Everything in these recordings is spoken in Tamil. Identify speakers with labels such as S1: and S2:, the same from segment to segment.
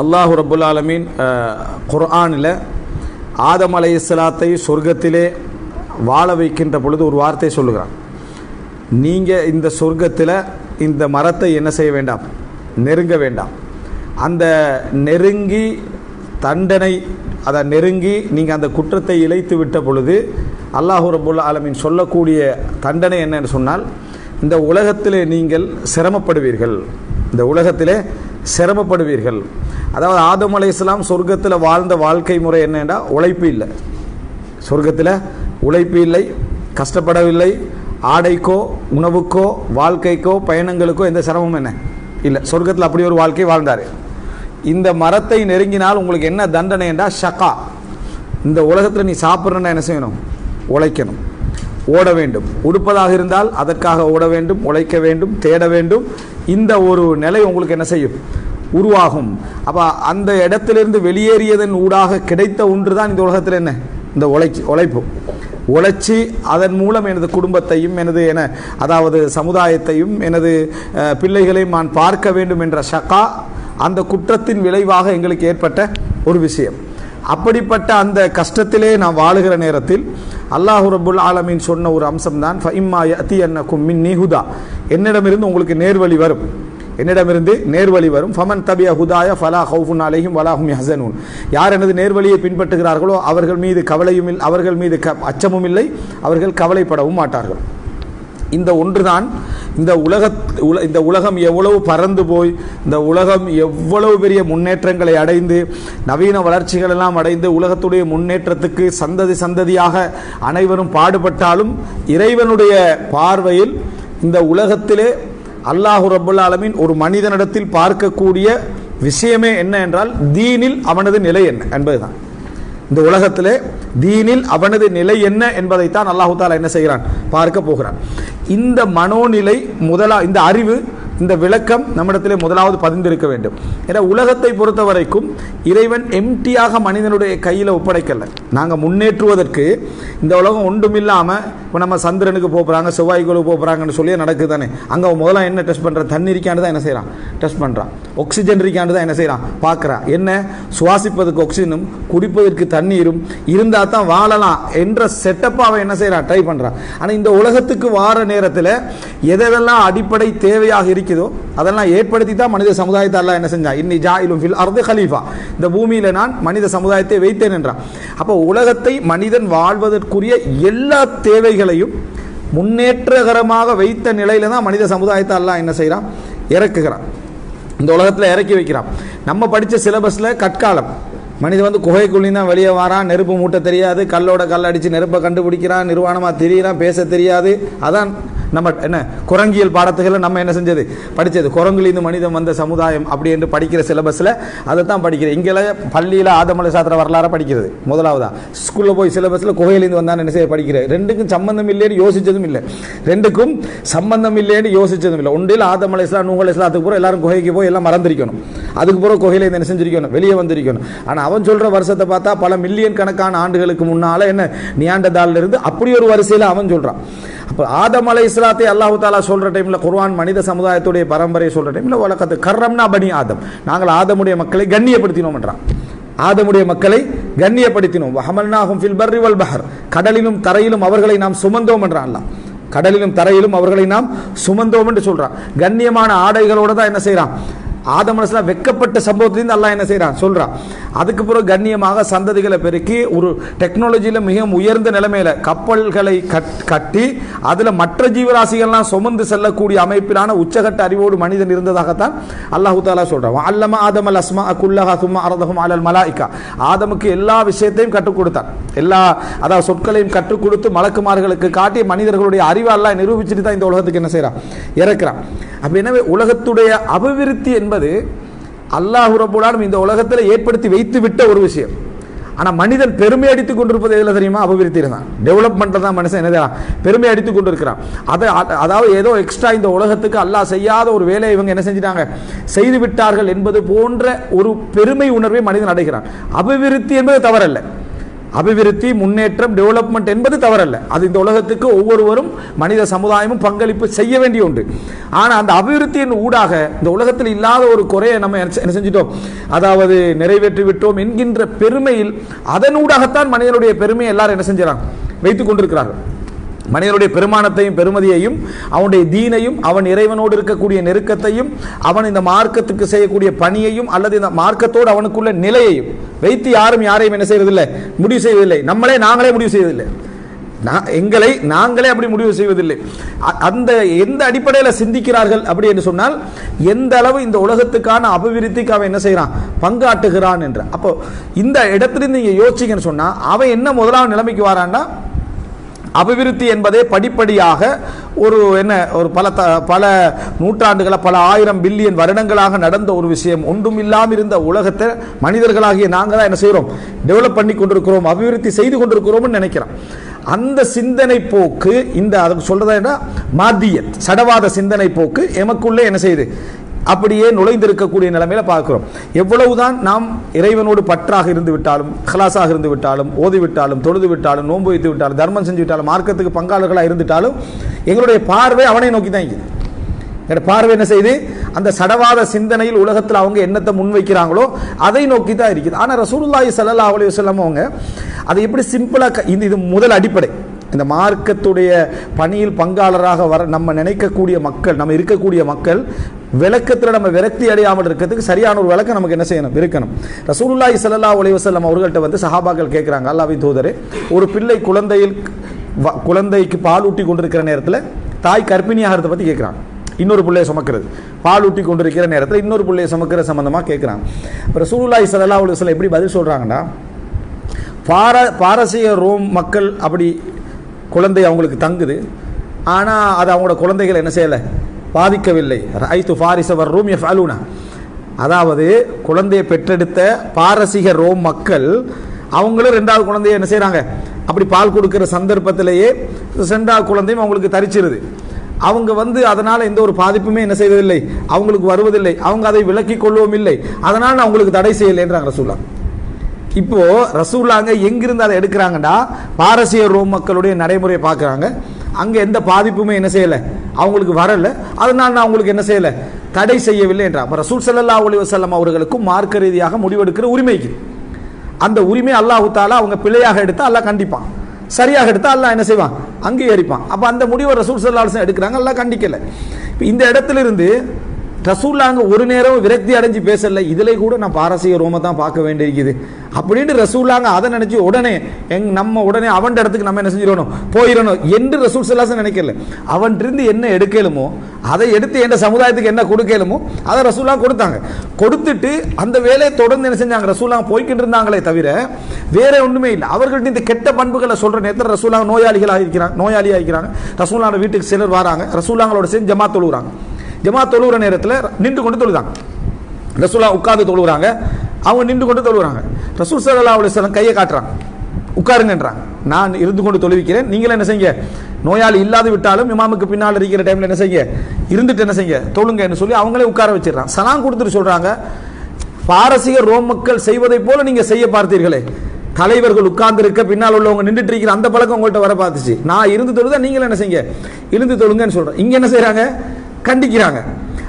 S1: அல்லாஹு ரபுல் ஆலமீன் குர்ஆனில் ஆதம் அலை இஸ்லாத்தை சொர்க்கத்திலே வாழ வைக்கின்ற பொழுது ஒரு வார்த்தை சொல்லுகிறான். நீங்கள் இந்த சொர்க்கத்தில் இந்த மரத்தை என்ன செய்ய வேண்டாம்? நெருங்க வேண்டாம். அந்த நெருங்கி தண்டனை அதை நெருங்கி நீங்கள் அந்த குற்றத்தை இழைத்து விட்ட பொழுது அல்லாஹூ ரபுல்லா ஆலமீன் சொல்லக்கூடிய தண்டனை என்னன்னு சொன்னால் இந்த உலகத்திலே நீங்கள் சிரமப்படுவீர்கள். இந்த உலகத்திலே சிரமப்படுவீர்கள். அதாவது ஆதம் அலை இஸ்லாம் சொர்க்கத்தில் வாழ்ந்த வாழ்க்கை முறை என்னென்னா உழைப்பு இல்லை. சொர்க்கத்தில் உழைப்பு இல்லை கஷ்டப்படவில்லை ஆடைக்கோ உணவுக்கோ வாழ்க்கைக்கோ பயணங்களுக்கோ எந்த சிரமமும் என்ன? இல்லை. சொர்க்கத்தில் அப்படி ஒரு வாழ்க்கை வாழ்ந்தார். இந்த மரத்தை நெருங்கினால் உங்களுக்கு என்ன தண்டனை என்றால் ஷக்கா இந்த உலகத்தில் நீ சாப்பிட்றன்னா என்ன செய்யணும்? உழைக்கணும். ஓட வேண்டும். உடுப்பதாக இருந்தால் அதற்காக ஓட வேண்டும் உழைக்க வேண்டும் தேட வேண்டும். இந்த ஒரு நிலை உங்களுக்கு என்ன செய்யும்? உருவாகும். அப்போ அந்த இடத்திலிருந்து வெளியேறியதன் ஊடாக கிடைத்த ஒன்று தான் இந்த உலகத்தில் என்ன? இந்த உழைச்சி உழைப்பு. உழைச்சி அதன் மூலம் எனது குடும்பத்தையும் எனது என அதாவது சமுதாயத்தையும் எனது பிள்ளைகளையும் நான் பார்க்க வேண்டும் என்ற ஷக்கா அந்த குற்றத்தின் விளைவாக எங்களுக்கு ஏற்பட்ட ஒரு விஷயம். அப்படிப்பட்ட அந்த கஷ்டத்திலே நான் வாழுகிற நேரத்தில் அல்லாஹு ரபுல் ஆலமீன் சொன்ன ஒரு அம்சம்தான் ஃபைம்மா யத்தி அன்னக்கும் மின் நிஹுதா என்னிடமிருந்து உங்களுக்கு நேர்வழி வரும். என்னிடமிருந்து நேர்வழி வரும். ஃபமன் தபிய ஹுதாய ஃபலா ஹவுஃபுன் அலையும் வலாஹும் ஹசனூன் யார் எனது நேர்வழியை பின்பற்றுகிறார்களோ அவர்கள் மீது கவலையும் இல்லை அவர்கள் மீது க அச்சமும் இல்லை. அவர்கள் கவலைப்படவும் மாட்டார்கள். இந்த ஒன்றுதான் இந்த உலக உல இந்த உலகம் எவ்வளவு பறந்து போய் இந்த உலகம் எவ்வளவு பெரிய முன்னேற்றங்களை அடைந்து நவீன வளர்ச்சிகள் எல்லாம் அடைந்து உலகத்துடைய முன்னேற்றத்துக்கு சந்ததி சந்ததியாக அனைவரும் பாடுபட்டாலும் இறைவனுடைய பார்வையில் இந்த உலகத்திலே அல்லாஹு ரபுல் ஆலமின் ஒரு மனிதனிடத்தில் பார்க்கக்கூடிய விஷயமே என்ன என்றால் தீனில் அவனது நிலை என்ன என்பதுதான். இந்த உலகத்திலே தீனில் அவனது நிலை என்ன என்பதைத்தான் அல்லாஹு தாலா என்ன செய்கிறான்? பார்க்க போகிறான். இந்த மனோநிலை முதலா இந்த அறிவு இந்த விளக்கம் நம்மிடத்திலே முதலாவது பதிந்திருக்க வேண்டும். ஏன்னா உலகத்தை பொறுத்த வரைக்கும் இறைவன் எம்டியாக மனிதனுடைய கையில் ஒப்படைக்கல. நாங்கள் முன்னேற்றுவதற்கு இந்த உலகம் ஒன்றுமில்லாமல் இப்போ நம்ம சந்திரனுக்கு போகிறாங்க செவ்வாய்க்குழுக்கு போகிறாங்கன்னு சொல்லி நடக்குது தானே அங்கே முதல்ல என்ன டெஸ்ட் பண்ணுற தண்ணி இருக்கான்னு தான் என்ன செய்கிறான் டெஸ்ட் பண்ணுறான் ஆக்சிஜன் இருக்கான்னு தான் என்ன செய்கிறான் பார்க்குறான். என்ன? சுவாசிப்பதற்கு ஆக்சிஜனும் குடிப்பதற்கு தண்ணீரும் இருந்தால் தான் வாழலாம் என்ற செட்டப்பை அவன் என்ன செய்கிறான் ட்ரை பண்ணுறான் ஆனால் இந்த உலகத்துக்கு வார நேரத்தில் எதெல்லாம் அடிப்படை தேவையாக இருக்குதோ அதெல்லாம் ஏற்படுத்தி தான் மனித சமுதாயத்தை எல்லாம் என்ன செஞ்சான்? இன்னி இலும் ஃபில் அர்து ஹலீஃபா இந்த பூமியில் நான் மனித சமுதாயத்தை வைத்தேன் என்றான். அப்போ உலகத்தை மனிதன் வாழ்வதற்குரிய எல்லா தேவைகளையும் முன்னேற்றகரமாக வைத்த நிலையில தான் மனித சமுதாயத்தை எல்லாம் என்ன செய்கிறான் இறக்குகிறான். இந்த உலகத்தில் இறக்கி வைக்கிறான். நம்ம படித்த சிலபஸில் கற்காலம். மனிதன் வந்து குகைக்குள்ளி தான் வெளியே வரான். நெருப்பு மூட்ட தெரியாது. கல்லோட கல் அடித்து நெருப்பை கண்டுபிடிக்கிறான். நிர்வாணமாக தெரியிறான். பேச தெரியாது. அதான் நம்ம என்ன குரங்கியல் பாடத்துகளை நம்ம என்ன செஞ்சது? படித்தது குரங்குலேருந்து மனிதன் வந்த சமுதாயம் அப்படி என்று படிக்கிற சிலபஸில் அதை தான் படிக்கிறேன். இங்கெல்லாம் பள்ளியில் ஆதமலை சாத்திர வரலாறு படிக்கிறது முதலாவதா. ஸ்கூலில் போய் சிலபஸில் குகையிலேருந்து வந்தான் என்ன செய்ய படிக்கிறேன். ரெண்டுக்கும் சம்பந்தம் இல்லைன்னு யோசிச்சதும் இல்லை. ரெண்டுக்கும் சம்பந்தம் இல்லைன்னு யோசிச்சதும் இல்லை. ஒன்றில் ஆதமலை இஸ்லாம் நூகல் இஸ்லாத்துக்கு பூரா எல்லாரும் குகைக்கு போய் எல்லாம் மறந்திருக்கணும். அதுக்கு பிறகு குகையிலேருந்து என்ன செஞ்சிருக்கணும்? வெளியே வந்திருக்கணும். ஆனால் அவன் சொல்கிற வருஷத்தை பார்த்தா பல மில்லியன் கணக்கான ஆண்டுகளுக்கு முன்னால் என்ன நியாண்டதாலிருந்து அப்படி ஒரு வரிசையில் அவன் சொல்கிறான் இப்போ ஆதம் அலை இஸ்லாத்தை அல்லாஹு தாலா சொல்கிற டைமில் குர்வான் மனித சமுதாயத்துடைய பரம்பரை சொல்கிற டைமில் வழக்கத்து கர்ரம்னா பனி ஆதம். நாங்கள் ஆதமுடைய மக்களை கண்ணியப்படுத்தினோம்ன்றான். ஆதமுடைய மக்களை கண்ணியப்படுத்தினோம். வஹமல்னாஹும் ஃபில் பர்ரி வல் பஹர். கடலிலும் தரையிலும் அவர்களை நாம் சுமந்தோம் என்றான் அல்லாஹ். கடலிலும் தரையிலும் அவர்களை நாம் சுமந்தோம் என்று சொல்கிறான் கண்ணியமான ஆடைகளோட தான் என்ன செய்கிறான் ஆதம் வெக்கப்பட்ட சம்பவத்திலேருந்து அல்லாஹ் என்ன செய்கிறான் சொல்கிறான் அதுக்கு பிறகு கண்ணியமாக சந்ததிகளை பெருக்கி ஒரு டெக்னாலஜியில் மிகவும் உயர்ந்த நிலைமையில் கப்பல்களை கட் கட்டி அதில் மற்ற ஜீவராசிகள்லாம் சுமந்து செல்லக்கூடிய அமைப்பிலான உச்சகட்ட அறிவோடு மனிதன் இருந்ததாகத்தான் அல்லாஹு தாலா சொல்கிறான் அல்லம ஆதம் அல் அஸ்மா குல்லஹா சும்மா அரதஹும் அலல் மலாய்க்கா. ஆதமுக்கு எல்லா விஷயத்தையும் கற்றுக் கொடுத்தான். எல்லா அதாவது சொற்களையும் கற்றுக் கொடுத்து மலக்குமார்களுக்கு காட்டி மனிதர்களுடைய அறிவாலாம் நிரூபிச்சுட்டு தான் இந்த உலகத்துக்கு என்ன செய்கிறான் இறக்குறான். அப்போ எனவே உலகத்துடைய அபிவிருத்தி என்பது அல்லாஹு ரபுல்லாலும் இந்த உலகத்தில் ஏற்படுத்தி வைத்து விட்ட ஒரு விஷயம். ஆனால் மனிதன் பெருமை அடித்துக் கொண்டிருப்பது எதில் தெரியுமா? அபிவிருத்தி இருந்தான் டெவலப்மெண்ட்டில் தான் மனுஷன் என்ன பெருமை பெருமை அடித்துக் கொண்டிருக்கிறான். அதை அதாவது ஏதோ எக்ஸ்ட்ரா இந்த உலகத்துக்கு அல்லாஹ் செய்யாத ஒரு வேலையை இவங்க என்ன செஞ்சிட்டாங்க? செய்து விட்டார்கள் என்பது போன்ற ஒரு பெருமை உணர்வை மனிதன் அடைகிறான். அபிவிருத்தி என்பது தவறல்ல. அபிவிருத்தி முன்னேற்றம் டெவலப்மெண்ட் என்பது தவறல்ல. அது இந்த உலகத்துக்கு ஒவ்வொருவரும் மனித சமுதாயமும் பங்களிப்பு செய்ய வேண்டிய ஒன்று. ஆனால் அந்த அபிவிருத்தியின் ஊடாக இந்த உலகத்தில் இல்லாத ஒரு குறையை நம்ம என்ன செஞ்சிட்டோம்? அதாவது நிறைவேற்றி விட்டோம் என்கின்ற பெருமையில் அதன் ஊடாகத்தான் மனிதனுடைய பெருமையை எல்லாரும் என்ன செஞ்சாங்க வைத்துக் கொண்டிருக்கிறார்கள். மனிதனுடைய பெருமானத்தையும் பெருமதியையும் அவனுடைய தீனையும் அவன் இறைவனோடு இருக்கக்கூடிய நெருக்கத்தையும் அவன் இந்த மார்க்கத்துக்கு செய்யக்கூடிய பணியையும் அல்லது இந்த மார்க்கத்தோடு அவனுக்குள்ள நிலையையும் வைத்து யாரும் யாரையும் என்ன செய்வதில்லை? முடிவு செய்வதில்லை. நம்மளே நாங்களே முடிவு செய்வதில்லை. நான் எங்களை நாங்களே அப்படி முடிவு செய்வதில்லை. அ- அந்த எந்த அடிப்படையில் சிந்திக்கிறார்கள் அப்படி என்று சொன்னால் எந்த அளவு இந்த உலகத்துக்கான அபிவிருத்திக்கு அவன் என்ன செய்கிறான்? பங்காட்டுகிறான் என்று. அப்போ இந்த இடத்திலிருந்து நீங்கள் யோசிச்சிங்கன்னு சொன்னால் அவன் என்ன முதலாவது நிலைமைக்கு வரான்னா அபிவிருத்தி என்பதே படிப்படியாக ஒரு என்ன ஒரு பல த பல நூற்றாண்டுகளாக பல ஆயிரம் பில்லியன் வருடங்களாக நடந்த ஒரு விஷயம். ஒன்றும் இல்லாமல் இருந்த உலகத்தை மனிதர்களாகிய நாங்கள் தான் என்ன செய்கிறோம் டெவலப் பண்ணி கொண்டிருக்கிறோம் அபிவிருத்தி செய்து கொண்டிருக்கிறோம்னு நினைக்கிறோம். அந்த சிந்தனை போக்கு இந்த அதுக்கு சொல்கிறதா என்ன? மாத்தியத் சடவாத சிந்தனை போக்கு எமக்குள்ளே என்ன செய்யுது? அப்படியே நுழைந்திருக்கக்கூடிய நிலைமையில பார்க்கிறோம். எவ்வளவுதான் நாம் இறைவனோடு பற்றாக இருந்து விட்டாலும் ஹலாசாக இருந்து விட்டாலும் ஓதிவிட்டாலும் தொழுது விட்டாலும் நோன்பு வைத்து விட்டாலும் தர்மம் செஞ்சு விட்டாலும் மார்க்கத்துக்கு பங்காளர்களாக இருந்துட்டாலும் எங்களுடைய பார்வை அவனை நோக்கி தான் இருக்குது. பார்வை என்ன செய்யுது அந்த சடவாத சிந்தனையில் உலகத்தில் அவங்க என்னத்தை முன்வைக்கிறாங்களோ அதை நோக்கி தான் இருக்குது. ஆனால் ரசூலுல்லாஹி சல்லா அலைஹி வஸல்லம் அவங்க அதை எப்படி சிம்பிளாக இது இது முதல் அடிப்படை. இந்த மார்க்கத்துடைய பணியில் பங்காளராக வர நம்ம நினைக்கக்கூடிய மக்கள் நம்ம இருக்கக்கூடிய மக்கள் விளக்கத்தில் நம்ம விரக்தி அடையாமல் இருக்கிறதுக்கு சரியான ஒரு விளக்கம் நமக்கு என்ன செய்யணும்? இருக்கணும். ரசூலுல்லாய் சல்லா உலைவசல்லம் அவர்கள்ட்ட வந்து சஹாபாக்கள் கேட்குறாங்க அல்லாவின் தூதரே ஒரு பிள்ளை குழந்தையில் வ- குழந்தைக்கு பால் ஊட்டி கொண்டிருக்கிற நேரத்தில் தாய் கர்ப்பிணியாகிறத பற்றி கேட்குறாங்க இன்னொரு பிள்ளையை சுமக்கிறது. பால் ஊட்டி கொண்டிருக்கிற நேரத்தில் இன்னொரு பிள்ளையை சுமக்கிற சம்மந்தமாக கேட்குறாங்க அப்புறம் ரசூலுல்லாஹி ஸல்லல்லாஹு அலைஹி எப்படி பதில் சொல்கிறாங்கன்னா பார பாரசீக ரோம் மக்கள் அப்படி குழந்தை அவங்களுக்கு தங்குது. ஆனால் அது அவங்களோட குழந்தைகள் என்ன செய்யலை? பாதிக்கவில்லை. ஐத்து ஃபாரிசவர் ரூம் எஃப் அலூனா அதாவது குழந்தையை பெற்றெடுத்த பாரசீக ரோம் மக்கள் அவங்களும் ரெண்டாவது குழந்தைய என்ன செய்கிறாங்க அப்படி பால் கொடுக்குற சந்தர்ப்பத்திலேயே ரெண்டாவது குழந்தையும் அவங்களுக்கு தரிச்சிருது. அவங்க வந்து அதனால் எந்த ஒரு பாதிப்புமே என்ன செய்வதில்லை. அவங்களுக்கு வருவதில்லை. அவங்க அதை விலக்கி கொள்ளவும் இல்லை. அதனால் அவங்களுக்கு தடை செய்யலைன்றாங்க ரசூலா. இப்போ ரசூல்லாங்க எங்கிருந்து அதை எடுக்கிறாங்கன்னா பாரசீக ரோம் மக்களுடைய நடைமுறையை பார்க்குறாங்க. அங்கே எந்த பாதிப்புமே என்ன செய்யலை. அவங்களுக்கு வரலை. அதனால் நான் அவங்களுக்கு என்ன செய்யலை? தடை செய்யவில்லை என்றார். அப்போ ரசூல் சல்லா அலி வசல்லம் அவர்களுக்கும் மார்க்க ரீதியாக முடிவெடுக்கிற உரிமைக்கு. அந்த உரிமை அல்லாஹு தாலா அவங்க பிழையாக எடுத்தால் அல்லாஹ் கண்டிப்பான். சரியாக எடுத்தால் அல்லாஹ் என்ன செய்வான்? அங்கீகரிப்பான். அப்போ அந்த முடிவை ரசூல் சல்லா எடுக்கிறாங்க. அல்லாஹ் கண்டிக்கலை. இப்போ இந்த இடத்துல இருந்து ரசூல்லாங்க ஒரு நேரம் விரக்தி அடைஞ்சு பேசல. இதிலே கூட நான் பாரசீக ரோமை தான் பார்க்க வேண்டியிருக்குது. அப்படின்னு ரசூல்லாங்க அதை நினச்சி உடனே எங் நம்ம உடனே அவன் இடத்துக்கு நம்ம என்ன செஞ்சிடணும்? போயிடணும் என்று ரசூல் சல்லாசன் நினைக்கல. அவன்கிட்ட என்ன எடுக்கலுமோ அதை எடுத்து எந்த சமுதாயத்துக்கு என்ன கொடுக்கலுமோ அதை ரசூலா கொடுத்தாங்க. கொடுத்துட்டு அந்த வேலையை தொடர்ந்து என்ன செஞ்சாங்க? ரசூலா போய்கிட்டு இருந்தாங்களே தவிர வேற ஒன்றுமே இல்லை. அவர்கள்ட்ட இந்த கெட்ட பண்புகளை சொல்கிற நேரத்தில் ரசூலா நோயாளிகளாக இருக்கிறாங்க நோயாளியாக இருக்கிறாங்க. ரசூலான வீட்டுக்கு சிலர் வராங்க. ரசூலாங்களோட சேர்ந்து ஜமா தொழுகிறாங்க ஜமா தொழுகிற நேரத்தில் நின்று கொண்டு தொழுதாங்க. ரசூலா உட்காந்து தொழுகிறாங்க அவங்க நின்று கொண்டு தொழுகிறாங்க ரசூல் சல்லா அலுவலம் கையை காட்டுறாங்க. உட்காருங்கன்றாங்க. நான் இருந்து கொண்டு தொழுவிக்கிறேன். நீங்களும் என்ன செய்யுங்க? நோயாளி இல்லாது விட்டாலும் இமாமுக்கு பின்னால் இருக்கிற டைமில் என்ன செய்யுங்க? இருந்துட்டு என்ன செய்யுங்க? தொழுங்கன்னு சொல்லி அவங்களே உட்கார வச்சிடறாங்க. சலாம் கொடுத்துட்டு சொல்கிறாங்க பாரசீக ரோம் மக்கள் செய்வதை போல நீங்கள் செய்ய பார்த்தீர்களே. தலைவர்கள் உட்கார்ந்து இருக்க பின்னால் உள்ளவங்க நின்றுட்டு இருக்கிற அந்த பழக்கம் உங்கள்கிட்ட வர பார்த்துச்சு. நான் இருந்து தொழுதா நீங்களும் என்ன செய்யுங்க? இருந்து தொழுங்கன்னு சொல்கிறேன் இங்கே என்ன செய்கிறாங்க கண்டிக்கிறாங்க.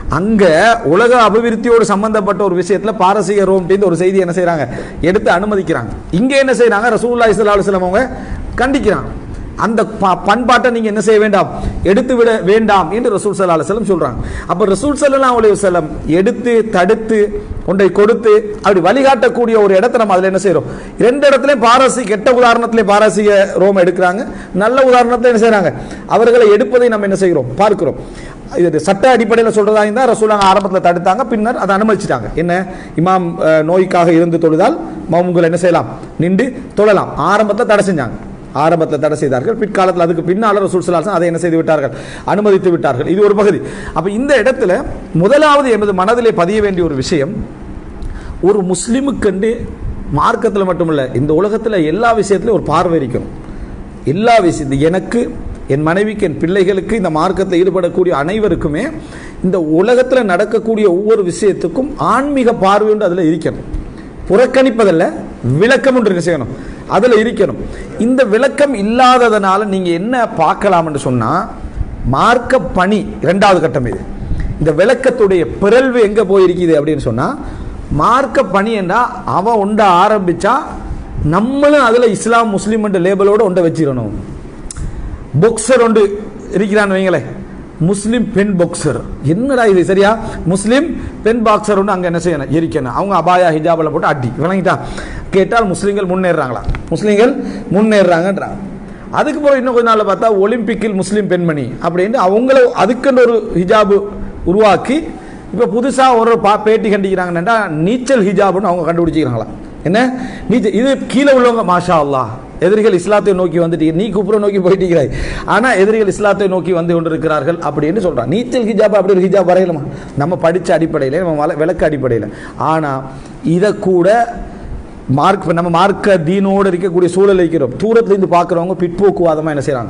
S1: அங்க உலக அபிவிருத்தியோடு சம்பந்தப்பட்ட ஒரு விஷயத்துல பாரசீக ரோம் ஒரு செய்தி என்ன செய்கிறாங்க எடுத்து அனுமதிக்கிறாங்க. இங்க என்ன செய்கிறாங்க ரசூல்லா ஸல்லல்லாஹு அலைஹி அவங்க கண்டிக்கிறாங்க. அந்த ப- பண்பாட்டை நீங்க என்ன செய்ய வேண்டாம்? எடுத்து விட வேண்டாம் என்று ரசூல் சல்லா அலுவலம் சொல்கிறாங்க சொல்றாங்க. அப்ப ரசூல் சல்லா அலைஹி எடுத்து தடுத்து ஒன்றை கொடுத்து அப்படி வழிகாட்டக்கூடிய ஒரு இடத்த நம்ம அதுல என்ன செய்கிறோம் ரெண்டு இடத்துலயும் பாரசி கெட்ட உதாரணத்திலே பாரசீக ரோம் எடுக்கிறாங்க. நல்ல உதாரணத்தை என்ன செய்கிறாங்க அவர்களை எடுப்பதை நம்ம என்ன செய்கிறோம்? பார்க்கிறோம். இது சட்ட அடிப்படையில் சொல்கிறதா இருந்தால் ரசூலாங்க ஆரம்பத்தில் தடுத்தாங்க பின்னர் அதை அனுமதிச்சிட்டாங்க. என்ன? இமாம் நோய்க்காக இருந்து தொழுதால் மவுங்கள் என்ன செய்யலாம்? நின்று தொழலாம். ஆரம்பத்தில் தடை செஞ்சாங்க. ஆரம்பத்தில் தடை செய்தார்கள். பிற்காலத்தில் அதுக்கு பின்னால் ரசூல் சலாசன் அதை என்ன செய்து விட்டார்கள்? அனுமதித்து விட்டார்கள். இது ஒரு பகுதி. அப்போ இந்த இடத்துல முதலாவது எமது மனதிலே பதிய வேண்டிய ஒரு விஷயம் ஒரு முஸ்லீமுக்கண்டு மார்க்கத்தில் மட்டுமல்ல இந்த உலகத்தில் எல்லா விஷயத்துலையும் ஒரு பார்வை இருக்கணும். எல்லா விஷயத்தையும் எனக்கு என் மனைவிக்கு என் பிள்ளைகளுக்கு இந்த மார்க்கத்தில் ஈடுபடக்கூடிய அனைவருக்குமே இந்த உலகத்தில் நடக்கக்கூடிய ஒவ்வொரு விஷயத்துக்கும் ஆன்மீக பார்வை ஒன்று அதில் இருக்கணும். புறக்கணிப்பதில் விளக்கம் ஒன்று செய்யணும். அதில் இருக்கணும். இந்த விளக்கம் இல்லாததுனால நீங்கள் என்ன பார்க்கலாம்னு சொன்னால் மார்க்க பணி இரண்டாவது கட்டம் இது. இந்த விளக்கத்துடைய பிறழ்வு எங்கே போயிருக்குது அப்படின்னு சொன்னால் மார்க்க பணி என்றால் அவன் உண்ட ஆரம்பித்தா நம்மளும் அதில் இஸ்லாம் முஸ்லீம் என்ற லேபலோடு உண்டை வச்சிடணும் பொக்சர் ஒன்று இருக்கிறான்னு வைங்களேன் முஸ்லீம் பெண் பாக்ஸர் என்னடா இது? சரியா? முஸ்லீம் பெண் பாக்ஸர் ஒன்று அங்கே என்ன செய்யணும்? எரிக்கணும். அவங்க அபாயா ஹிஜாபில் போட்டு அடி. விளங்கிட்டா? கேட்டால் முஸ்லீம்கள் முன்னேறாங்களா முஸ்லீம்கள் முன்னேறாங்கன்றாங்க அதுக்கு பிறகு இன்னும் கொஞ்ச நாளில் பார்த்தா ஒலிம்பிக்கில் முஸ்லீம் பெண்மணி அப்படின்ட்டு அவங்கள அதுக்குன்னு ஒரு ஹிஜாபு உருவாக்கி இப்போ புதுசாக ஒரு பா பேட்டி கண்டிக்கிறாங்கன்னா நீச்சல் ஹிஜாப்னு அவங்க கண்டுபிடிச்சிக்கிறாங்களா? என்ன? நீச்சல் இது கீழே உள்ளவங்க மாஷா அல்லா எதிரிகள் இஸ்லாத்தை நோக்கி வந்துட்டீங்க. நீ குப்புற நோக்கி போயிட்டீங்கிறாய் ஆனால் எதிரிகள் இஸ்லாத்தை நோக்கி வந்து கொண்டிருக்கிறார்கள் அப்படின்னு சொல்கிறான் நீச்சல் ஹிஜாப் அப்படி ஒரு ஹிஜாப் வரையலாமா நம்ம படித்த அடிப்படையில் நம்ம வள- விளக்க அடிப்படையில். ஆனால் இதை கூட மார்க் நம்ம மார்க்க தீனோடு இருக்கக்கூடிய சூழல் வைக்கிறோம். தூரத்துலேருந்து பார்க்குறவங்க பிற்போக்குவாதமாக என்ன செய்கிறாங்க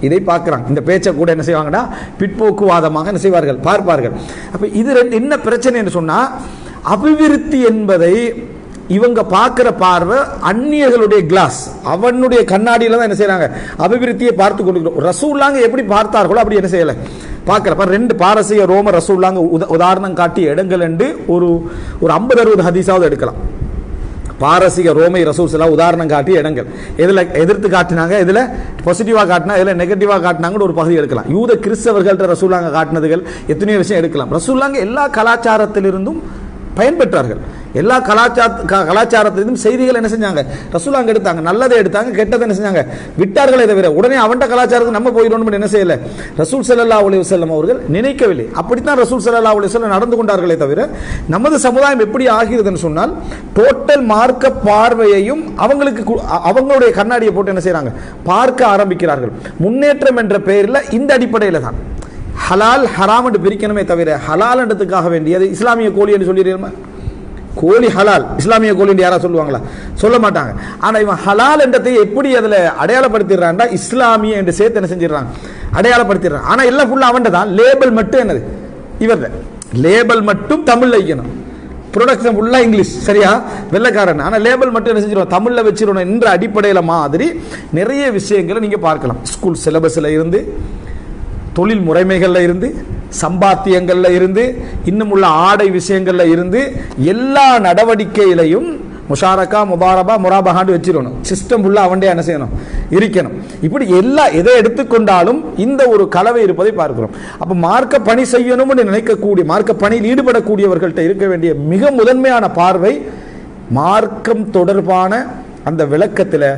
S1: இதை பார்க்குறாங்க இந்த பேச்சை கூட என்ன செய்வாங்கன்னா பிற்போக்குவாதமாக என்ன செய்வார்கள்? பார்ப்பார்கள். அப்போ இது ரெண்டு என்ன பிரச்சனைன்னு சொன்னால் அபிவிருத்தி என்பதை இவங்க பார்க்குற பார்வை அந்நியர்களுடைய கிளாஸ் அவனுடைய கண்ணாடியில் தான் என்ன செய்கிறாங்க அபிவிருத்தியை பார்த்து கொண்டு ரசூல்லாங்க எப்படி பார்த்தார்களோ அப்படி என்ன செய்யலை. பார்க்குறப்ப ரெண்டு பாரசீக ரோம ரசூல்லாங்க உத உதாரணம் காட்டிய இடங்கள் என்று ஒரு ஒரு ஐம்பது அறுபது ஹதீஸாவது எடுக்கலாம். பாரசீக ரோமை ரசூல்ஸ் எல்லாம் உதாரணம் காட்டி இடங்கள். எதில் எதிர்த்து காட்டினாங்க? இதில் பாசிட்டிவாக காட்டினா இதில் நெகட்டிவாக காட்டினாங்கன்னு ஒரு பகுதி எடுக்கலாம். யூத கிறிஸ்தவர்கள்ட்ட ரசூலாங்க காட்டினதுகள் எத்தனையோ விஷயம் எடுக்கலாம். ரசூலாங்க எல்லா கலாச்சாரத்திலிருந்தும் பயன்பெற்றார்கள். எல்லா கலாச்சார க- செய்திகள் என்ன செஞ்சாங்க? ரசூலாங்க எடுத்தாங்க நல்லதை எடுத்தாங்க கெட்டதை என்ன செஞ்சாங்க? விட்டார்களே தவிர உடனே அவன்கிட்ட கலாச்சாரத்துக்கு நம்ம போயிடணும் என்ன செய்யல? ரசூல் சல்லா அலி வல்லம் அவர்கள் நினைக்கவில்லை. அப்படித்தான் ரசூல் சல்லா அலி வல்லம் நடந்து கொண்டார்களே தவிர நமது சமுதாயம் எப்படி ஆகிறதுன்னு சொன்னால் டோட்டல் மார்க்க பார்வையையும் அவங்களுக்கு அவங்களுடைய கண்ணாடியை போட்டு என்ன செய்கிறாங்க பார்க்க ஆரம்பிக்கிறார்கள். முன்னேற்றம் என்ற பெயரில் இந்த அடிப்படையில் தான். ஹலால் ஹராம் என்று பிரிக்கணுமே தவிர ஹலால் என்றதுக்காக வேண்டியது இஸ்லாமிய கோழி என்று சொல்லிடுமா கோழி ஹலால் இஸ்லாமிய கோழி என்று சொல்லுவாங்களா? சொல்ல மாட்டாங்க. ஆனால் இவன் ஹலால் என்றதை எப்படி அதில் அடையாளப்படுத்திடுறான்டா? இஸ்லாமிய என்று சேர்த்து என்ன செஞ்சிடறான்? அடையாளப்படுத்திடுறான். ஆனால் எல்லாம் ஃபுல்லாக அவன் தான் லேபிள் மட்டும் என்னது? இவர்த லேபிள் மட்டும் தமிழில் வைக்கணும். ப்ரொடக்ஷன் ஃபுல்லாக இங்கிலீஷ் சரியா? வெள்ளைக்காரன். ஆனால் லேபிள் மட்டும் என்ன செஞ்சிருவோம் தமிழில் வச்சிருவோம் என்ற அடிப்படையில் மாதிரி நிறைய விஷயங்களை நீங்கள் பார்க்கலாம். ஸ்கூல் சிலபஸில் இருந்து தொழில் முறைமைகளில் இருந்து சம்பாத்தியங்களில் இருந்து இன்னும் உள்ள ஆடை விஷயங்களில் இருந்து எல்லா நடவடிக்கையிலையும் முஷாரக்கா முபாரபா முராபகாண்டு வச்சிடணும் சிஸ்டம் ஃபுல்லாக அவன்டே என்ன செய்யணும்? இருக்கணும். இப்படி எல்லா எதை எடுத்துக்கொண்டாலும் இந்த ஒரு கலவை இருப்பதை பார்க்கிறோம். அப்போ மார்க்க பணி செய்யணும்னு நினைக்கக்கூடிய மார்க்க பணியில் ஈடுபடக்கூடியவர்கள்ட்ட இருக்க வேண்டிய மிக முதன்மையான பார்வை மார்க்கம் தொடர்பான அந்த விளக்கத்தில்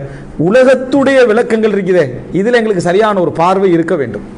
S1: உலகத்துடைய விளக்கங்கள் இருக்குதே. இதில் எங்களுக்கு சரியான ஒரு பார்வை இருக்க வேண்டும்.